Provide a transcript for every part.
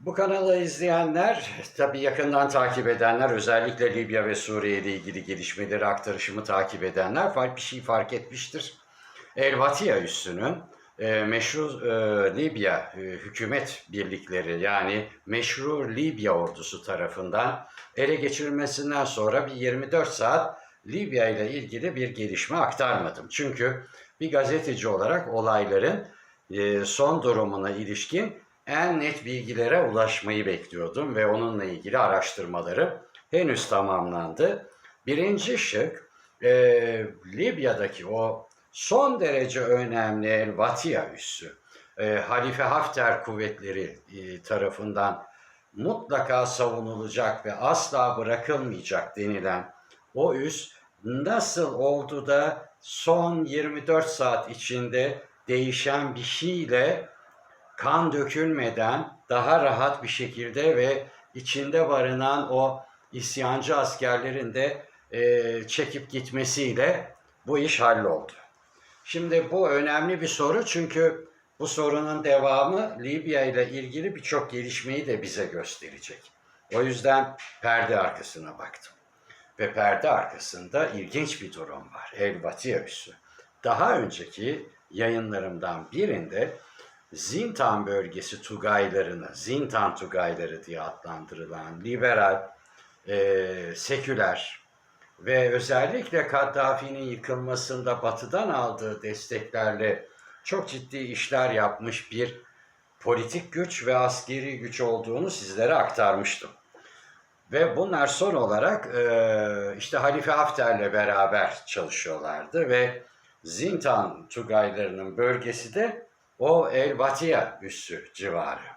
Bu kanalı izleyenler, tabii yakından takip edenler, özellikle Libya ve Suriye ile ilgili gelişmeleri, aktarışımı takip edenler bir şey fark etmiştir. El Vatiya üssünün e, meşru e, Libya e, hükümet birlikleri yani meşru Libya ordusu tarafından ele geçirilmesinden sonra bir 24 saat Libya ile ilgili bir gelişme aktarmadım. Çünkü bir gazeteci olarak olayların e, son durumuna ilişkin en net bilgilere ulaşmayı bekliyordum ve onunla ilgili araştırmaları henüz tamamlandı. Birinci şık e, Libya'daki o son derece önemli El Vatiya üssü e, Halife Hafter kuvvetleri e, tarafından mutlaka savunulacak ve asla bırakılmayacak denilen o üs nasıl oldu da son 24 saat içinde değişen bir şeyle kan dökülmeden daha rahat bir şekilde ve içinde barınan o isyancı askerlerin de e, çekip gitmesiyle bu iş halloldu. Şimdi bu önemli bir soru çünkü bu sorunun devamı Libya ile ilgili birçok gelişmeyi de bize gösterecek. O yüzden perde arkasına baktım. Ve perde arkasında ilginç bir durum var. El Vatiya üssü. Daha önceki yayınlarımdan birinde Zintan bölgesi Tugaylarını, Zintan Tugayları diye adlandırılan liberal, e, seküler ve özellikle Kaddafi'nin yıkılmasında batıdan aldığı desteklerle çok ciddi işler yapmış bir politik güç ve askeri güç olduğunu sizlere aktarmıştım. Ve bunlar son olarak e, işte Halife Hafter'le beraber çalışıyorlardı ve Zintan Tugaylarının bölgesi de o El Vatiya üssü civarı.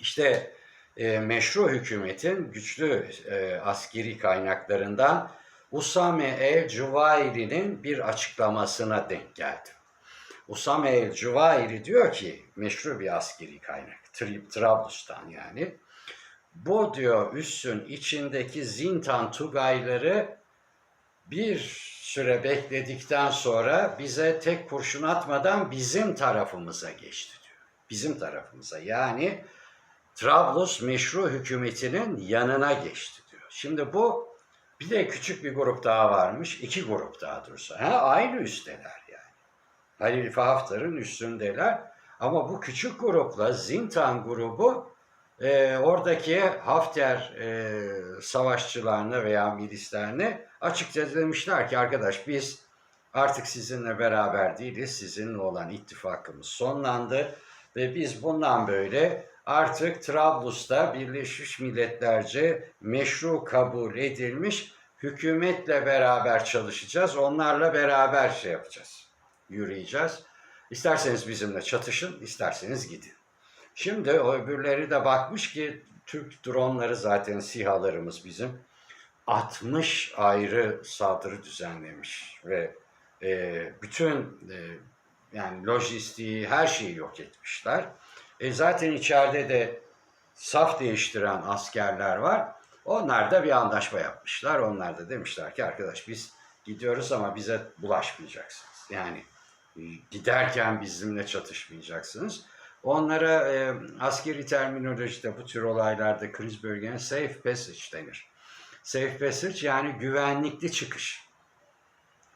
İşte e, meşru hükümetin güçlü e, askeri kaynaklarından Usame El Cüvairi'nin bir açıklamasına denk geldim. Usame El Cüvairi diyor ki meşru bir askeri kaynak, Tri- Trablus'tan yani. Bu diyor üssün içindeki Zintan Tugayları bir süre bekledikten sonra bize tek kurşun atmadan bizim tarafımıza geçti diyor. Bizim tarafımıza yani Trablus meşru hükümetinin yanına geçti diyor. Şimdi bu bir de küçük bir grup daha varmış. iki grup daha doğrusu. Ha, aynı üsteler yani. Halife Haftar'ın üstündeler. Ama bu küçük grupla Zintan grubu e, oradaki Hafter e, savaşçılarına veya milislerine açıkça demişler ki arkadaş biz artık sizinle beraber değiliz. Sizinle olan ittifakımız sonlandı ve biz bundan böyle artık Trablus'ta Birleşmiş Milletlerce meşru kabul edilmiş hükümetle beraber çalışacağız. Onlarla beraber şey yapacağız. Yürüyeceğiz. İsterseniz bizimle çatışın, isterseniz gidin. Şimdi öbürleri de bakmış ki Türk dronları zaten sihalarımız bizim 60 ayrı saldırı düzenlemiş ve e, bütün e, yani lojistiği her şeyi yok etmişler. E, zaten içeride de saf değiştiren askerler var. Onlar da bir anlaşma yapmışlar. Onlar da demişler ki arkadaş biz gidiyoruz ama bize bulaşmayacaksınız. Yani e, giderken bizimle çatışmayacaksınız. Onlara e, askeri terminolojide bu tür olaylarda kriz bölgenin safe passage denir. Safe passage yani güvenlikli çıkış.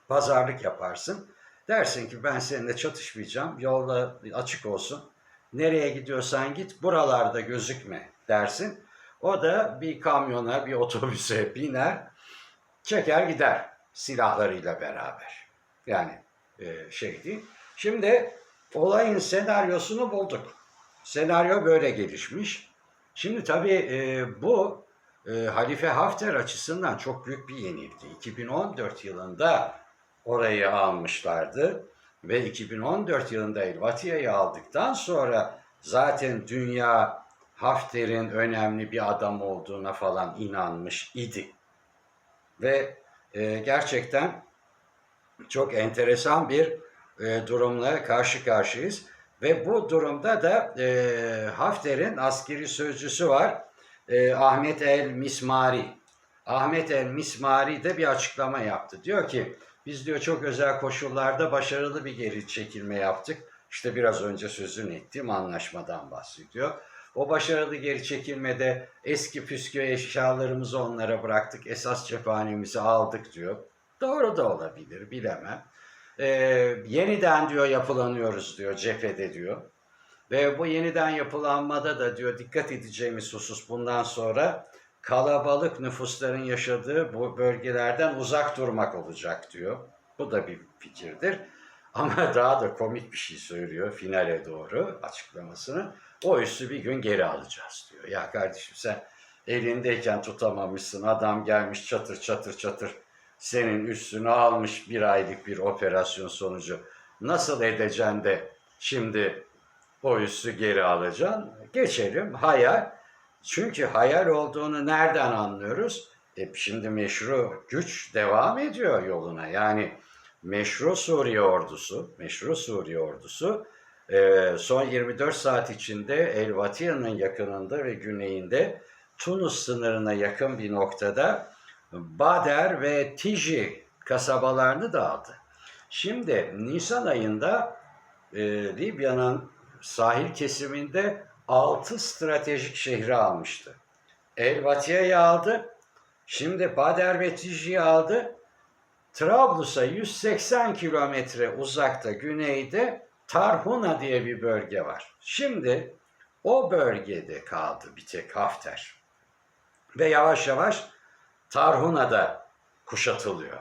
Pazarlık yaparsın. Dersin ki ben seninle çatışmayacağım. Yolda açık olsun. Nereye gidiyorsan git buralarda gözükme dersin. O da bir kamyona, bir otobüse biner, çeker gider silahlarıyla beraber. Yani e, şey değil. Şimdi olayın senaryosunu bulduk. Senaryo böyle gelişmiş. Şimdi tabii e, bu e, Halife Hafter açısından çok büyük bir yenilgi. 2014 yılında orayı almışlardı ve 2014 yılında El Vatiya'yı aldıktan sonra zaten dünya Hafter'in önemli bir adam olduğuna falan inanmış idi. Ve e, gerçekten çok enteresan bir e, durumla karşı karşıyayız. Ve bu durumda da e, Hafter'in askeri sözcüsü var. E, Ahmet El Mismari. Ahmet El Mismari de bir açıklama yaptı. Diyor ki biz diyor çok özel koşullarda başarılı bir geri çekilme yaptık. İşte biraz önce sözünü ettiğim anlaşmadan bahsediyor. O başarılı geri çekilmede eski püskü eşyalarımızı onlara bıraktık, esas cephanemizi aldık diyor. Doğru da olabilir, bilemem. Ee, yeniden diyor yapılanıyoruz diyor cephede diyor. Ve bu yeniden yapılanmada da diyor dikkat edeceğimiz husus bundan sonra kalabalık nüfusların yaşadığı bu bölgelerden uzak durmak olacak diyor. Bu da bir fikirdir. Ama daha da komik bir şey söylüyor finale doğru açıklamasını. O üssü bir gün geri alacağız diyor. Ya kardeşim sen elindeyken tutamamışsın. Adam gelmiş çatır çatır çatır senin üstünü almış bir aylık bir operasyon sonucu. Nasıl edeceksin de şimdi o üssü geri alacaksın? Geçelim hayal. Çünkü hayal olduğunu nereden anlıyoruz? E şimdi meşru güç devam ediyor yoluna. Yani meşru Suriye ordusu, meşru Suriye ordusu e, son 24 saat içinde El Vatiya'nın yakınında ve güneyinde Tunus sınırına yakın bir noktada Bader ve Tiji kasabalarını da aldı. Şimdi Nisan ayında e, Libya'nın sahil kesiminde 6 stratejik şehri almıştı. El Vatiya'yı aldı. Şimdi Bader ve Tiji'yi aldı. Trablus'a 180 kilometre uzakta güneyde Tarhuna diye bir bölge var. Şimdi o bölgede kaldı bir tek Hafter. Ve yavaş yavaş Tarhuna'da kuşatılıyor.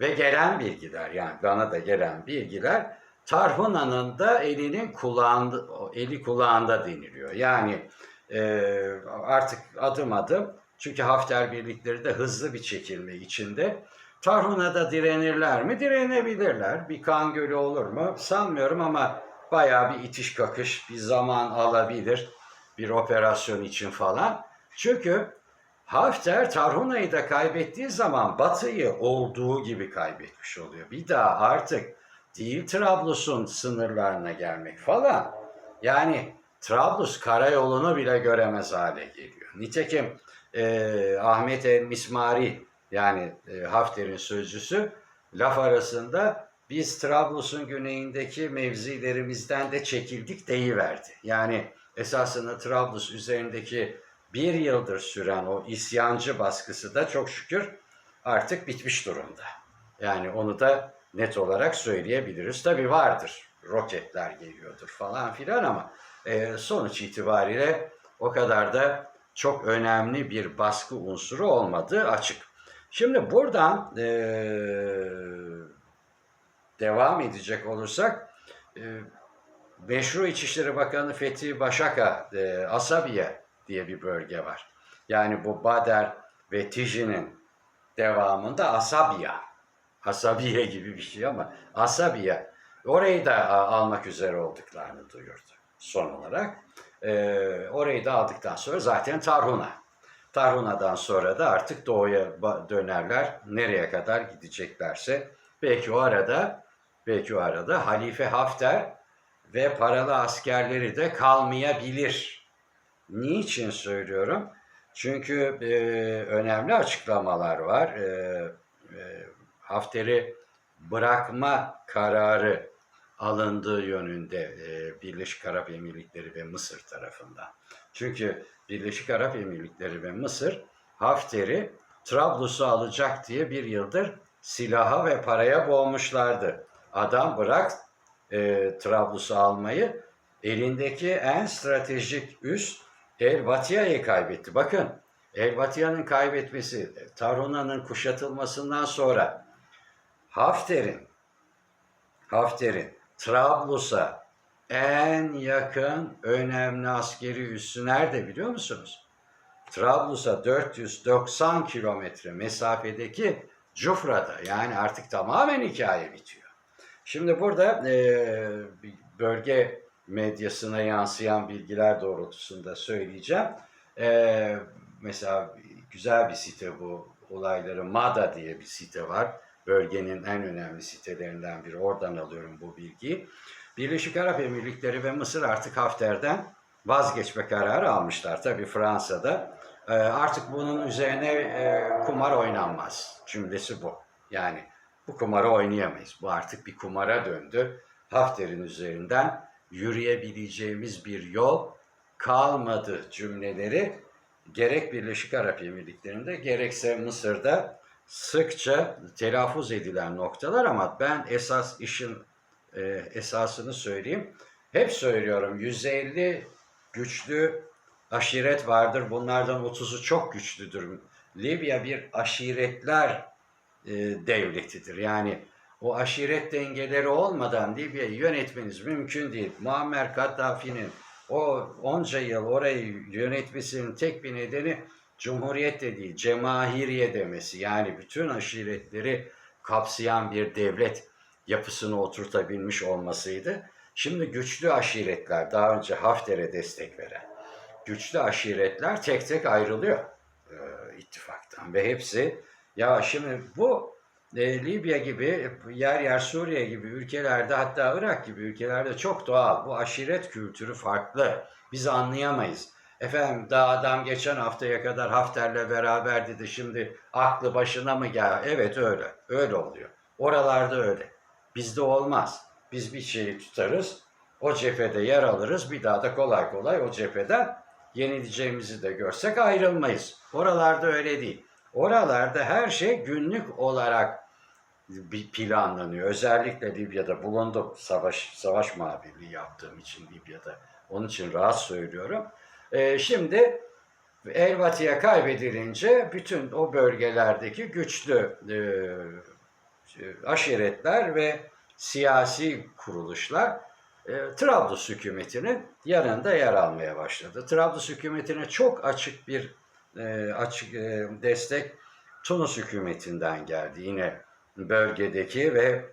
Ve gelen bilgiler yani bana da gelen bilgiler Tarhuna'nın da elinin kulağında, eli kulağında deniliyor. Yani e, artık adım adım çünkü Hafter birlikleri de hızlı bir çekilme içinde. Tarhuna'da direnirler mi? Direnebilirler. Bir kan gölü olur mu? Sanmıyorum ama bayağı bir itiş kakış, bir zaman alabilir bir operasyon için falan. Çünkü Hafter Tarhuna'yı da kaybettiği zaman Batı'yı olduğu gibi kaybetmiş oluyor. Bir daha artık değil Trablus'un sınırlarına gelmek falan. Yani Trablus karayolunu bile göremez hale geliyor. Nitekim e, Ahmet el Mismari yani e, Hafter'in sözcüsü laf arasında biz Trablus'un güneyindeki mevzilerimizden de çekildik deyiverdi. Yani esasında Trablus üzerindeki bir yıldır süren o isyancı baskısı da çok şükür artık bitmiş durumda. Yani onu da net olarak söyleyebiliriz. Tabii vardır. Roketler geliyordur falan filan ama e, sonuç itibariyle o kadar da çok önemli bir baskı unsuru olmadığı açık. Şimdi buradan e, devam edecek olursak e, Meşru İçişleri Bakanı Fethi Başaka e, Asabiye diye bir bölge var. Yani bu Bader ve Tiji'nin devamında Asabiya. Asabiye gibi bir şey ama Asabiye. Orayı da almak üzere olduklarını duyurdu son olarak. Ee, orayı da aldıktan sonra zaten Tarhuna. Tarhuna'dan sonra da artık doğuya dönerler. Nereye kadar gideceklerse. Belki o arada belki o arada Halife Hafter ve paralı askerleri de kalmayabilir. Niçin söylüyorum? Çünkü e, önemli açıklamalar var. E, e, Hafter'i bırakma kararı alındığı yönünde e, Birleşik Arap Emirlikleri ve Mısır tarafından. Çünkü Birleşik Arap Emirlikleri ve Mısır Hafter'i Trablus'u alacak diye bir yıldır silaha ve paraya boğmuşlardı. Adam bırak e, Trablus'u almayı elindeki en stratejik üs El Vatiya'yı kaybetti. Bakın El Vatiya'nın kaybetmesi, Tarhuna'nın kuşatılmasından sonra Hafter'in Hafter'in Trablus'a en yakın önemli askeri üssü nerede biliyor musunuz? Trablus'a 490 kilometre mesafedeki Cufra'da yani artık tamamen hikaye bitiyor. Şimdi burada e, bölge medyasına yansıyan bilgiler doğrultusunda söyleyeceğim. E, mesela güzel bir site bu olayları Mada diye bir site var. Bölgenin en önemli sitelerinden biri. Oradan alıyorum bu bilgiyi. Birleşik Arap Emirlikleri ve Mısır artık Hafter'den vazgeçme kararı almışlar. Tabii Fransa'da e, artık bunun üzerine e, kumar oynanmaz cümlesi bu. Yani bu kumarı oynayamayız. Bu artık bir kumara döndü. Hafter'in üzerinden yürüyebileceğimiz bir yol kalmadı cümleleri gerek Birleşik Arap Emirlikleri'nde gerekse Mısır'da sıkça telaffuz edilen noktalar ama ben esas işin e, esasını söyleyeyim. Hep söylüyorum 150 güçlü aşiret vardır. Bunlardan 30'u çok güçlüdür. Libya bir aşiretler e, devletidir. Yani o aşiret dengeleri olmadan Libya'yı yönetmeniz mümkün değil. Muammer Kaddafi'nin o onca yıl orayı yönetmesinin tek bir nedeni Cumhuriyet de değil, cemahiriye demesi. Yani bütün aşiretleri kapsayan bir devlet yapısını oturtabilmiş olmasıydı. Şimdi güçlü aşiretler, daha önce Hafter'e destek veren güçlü aşiretler tek tek ayrılıyor e, ittifaktan ve hepsi ya şimdi bu e, Libya gibi yer yer Suriye gibi ülkelerde hatta Irak gibi ülkelerde çok doğal. Bu aşiret kültürü farklı. Biz anlayamayız. Efendim daha adam geçen haftaya kadar Hafter'le beraberdi de şimdi aklı başına mı gel? Evet öyle. Öyle oluyor. Oralarda öyle. Bizde olmaz. Biz bir şeyi tutarız. O cephede yer alırız. Bir daha da kolay kolay o cepheden yenileceğimizi de görsek ayrılmayız. Oralarda öyle değil. Oralarda her şey günlük olarak bir planlanıyor. Özellikle Libya'da bulundum. Savaş savaş muhabirliği yaptığım için Libya'da. Onun için rahat söylüyorum. Ee, şimdi Elvati'ye kaybedilince bütün o bölgelerdeki güçlü e, aşiretler ve siyasi kuruluşlar e, Trablus hükümetinin yanında yer almaya başladı. Trablus hükümetine çok açık bir e, açık e, destek Tunus hükümetinden geldi. Yine bölgedeki ve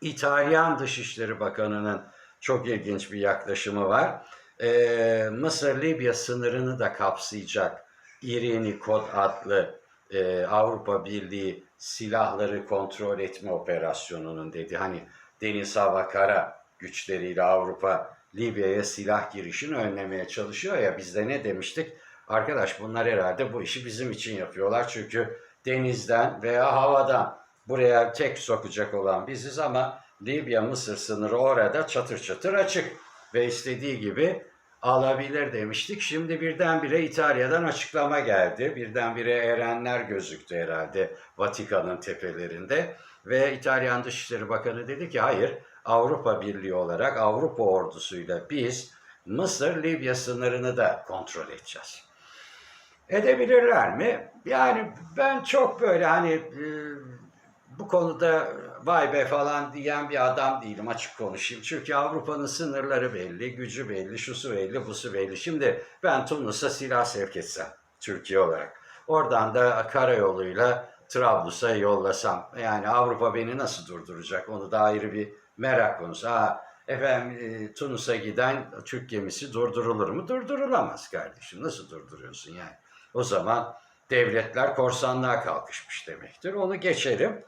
İtalyan Dışişleri Bakanı'nın çok ilginç bir yaklaşımı var. E, Mısır-Libya sınırını da kapsayacak İrini Kod adlı e, Avrupa Birliği silahları kontrol etme operasyonunun dedi. Hani deniz, hava, kara güçleriyle Avrupa Libya'ya silah girişini önlemeye çalışıyor ya biz de ne demiştik? Arkadaş bunlar herhalde bu işi bizim için yapıyorlar çünkü denizden veya havadan buraya tek sokacak olan biziz ama Libya-Mısır sınırı orada çatır çatır açık ve istediği gibi alabilir demiştik. Şimdi birdenbire İtalya'dan açıklama geldi. Birdenbire erenler gözüktü herhalde Vatikan'ın tepelerinde ve İtalyan Dışişleri Bakanı dedi ki hayır Avrupa Birliği olarak Avrupa ordusuyla biz Mısır-Libya sınırını da kontrol edeceğiz. Edebilirler mi? Yani ben çok böyle hani e, bu konuda vay be falan diyen bir adam değilim açık konuşayım. Çünkü Avrupa'nın sınırları belli, gücü belli, şusu belli, busu belli. Şimdi ben Tunus'a silah sevk etsem Türkiye olarak. Oradan da karayoluyla Trablus'a yollasam. Yani Avrupa beni nasıl durduracak? Onu da ayrı bir merak konusu. Ha, efendim e, Tunus'a giden Türk gemisi durdurulur mu? Durdurulamaz kardeşim. Nasıl durduruyorsun yani? O zaman devletler korsanlığa kalkışmış demektir. Onu geçelim.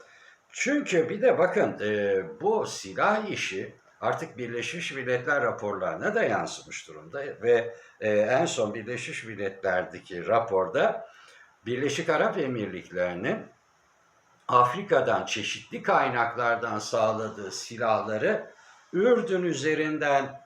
Çünkü bir de bakın e, bu silah işi artık Birleşmiş Milletler raporlarına da yansımış durumda ve e, en son Birleşmiş Milletler'deki raporda Birleşik Arap Emirlikleri'nin Afrika'dan çeşitli kaynaklardan sağladığı silahları Ürdün üzerinden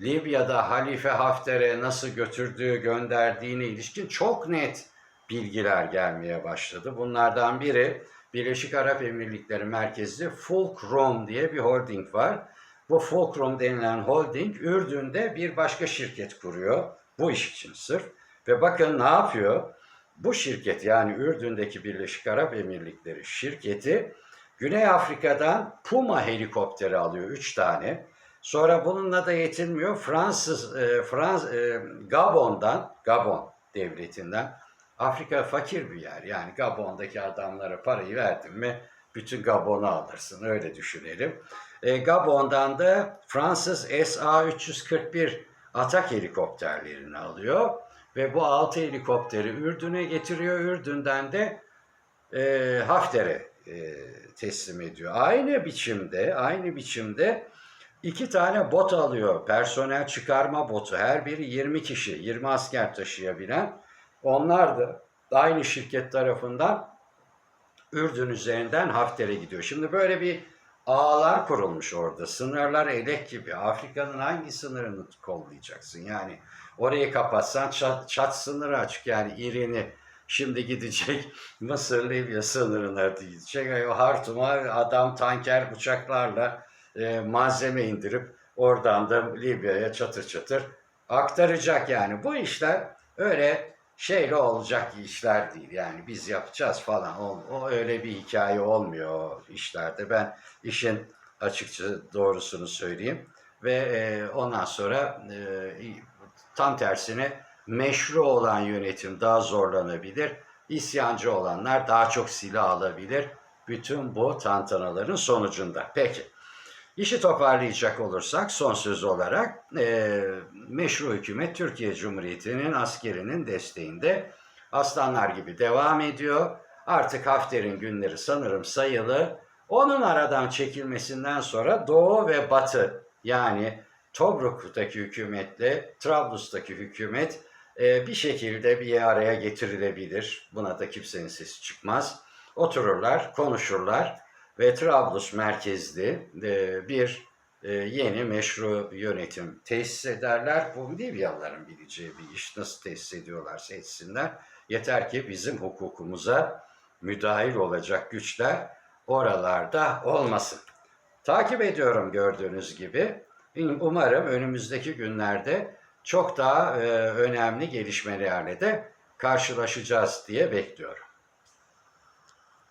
Libya'da Halife Hafter'e nasıl götürdüğü, gönderdiğine ilişkin çok net bilgiler gelmeye başladı. Bunlardan biri Birleşik Arap Emirlikleri merkezli Fulcrum diye bir holding var. Bu Fulcrum denilen holding Ürdün'de bir başka şirket kuruyor. Bu iş için sırf. Ve bakın ne yapıyor? Bu şirket yani Ürdün'deki Birleşik Arap Emirlikleri şirketi Güney Afrika'dan Puma helikopteri alıyor 3 tane. Sonra bununla da yetinmiyor. Fransız e, Frans e, Gabon'dan Gabon devletinden Afrika fakir bir yer. Yani Gabon'daki adamlara parayı verdin mi bütün Gabon'u alırsın öyle düşünelim. E, Gabon'dan da Fransız SA-341 atak helikopterlerini alıyor ve bu altı helikopteri Ürdün'e getiriyor. Ürdün'den de e, Hafter'e e, teslim ediyor. Aynı biçimde, aynı biçimde iki tane bot alıyor. Personel çıkarma botu. Her biri 20 kişi, 20 asker taşıyabilen. Onlar da aynı şirket tarafından Ürdün üzerinden Hafter'e gidiyor. Şimdi böyle bir ağlar kurulmuş orada. Sınırlar elek gibi. Afrika'nın hangi sınırını kollayacaksın? Yani orayı kapatsan çat, çat sınırı açık. Yani İrini şimdi gidecek Mısır Libya sınırına gidecek. O Hartum'a adam tanker uçaklarla e, malzeme indirip oradan da Libya'ya çatır çatır aktaracak yani. Bu işler öyle şeyle olacak işler değil. Yani biz yapacağız falan. O, o öyle bir hikaye olmuyor işlerde. Ben işin açıkça doğrusunu söyleyeyim. Ve e, ondan sonra e, tam tersine meşru olan yönetim daha zorlanabilir. İsyancı olanlar daha çok silah alabilir. Bütün bu tantanaların sonucunda. Peki. İşi toparlayacak olursak son söz olarak e, meşru hükümet Türkiye Cumhuriyeti'nin askerinin desteğinde aslanlar gibi devam ediyor. Artık Hafter'in günleri sanırım sayılı. Onun aradan çekilmesinden sonra Doğu ve Batı yani Tobruk'taki hükümetle Trablus'taki hükümet e, bir şekilde bir araya getirilebilir. Buna da kimsenin sesi çıkmaz. Otururlar, konuşurlar ve Trablus merkezli e, bir e, yeni meşru yönetim tesis ederler. Bu Libyalıların bileceği bir iş. Nasıl tesis ediyorlarsa etsinler. Yeter ki bizim hukukumuza müdahil olacak güçler oralarda olmasın. Takip ediyorum gördüğünüz gibi. Umarım önümüzdeki günlerde çok daha e, önemli gelişmelerle de karşılaşacağız diye bekliyorum.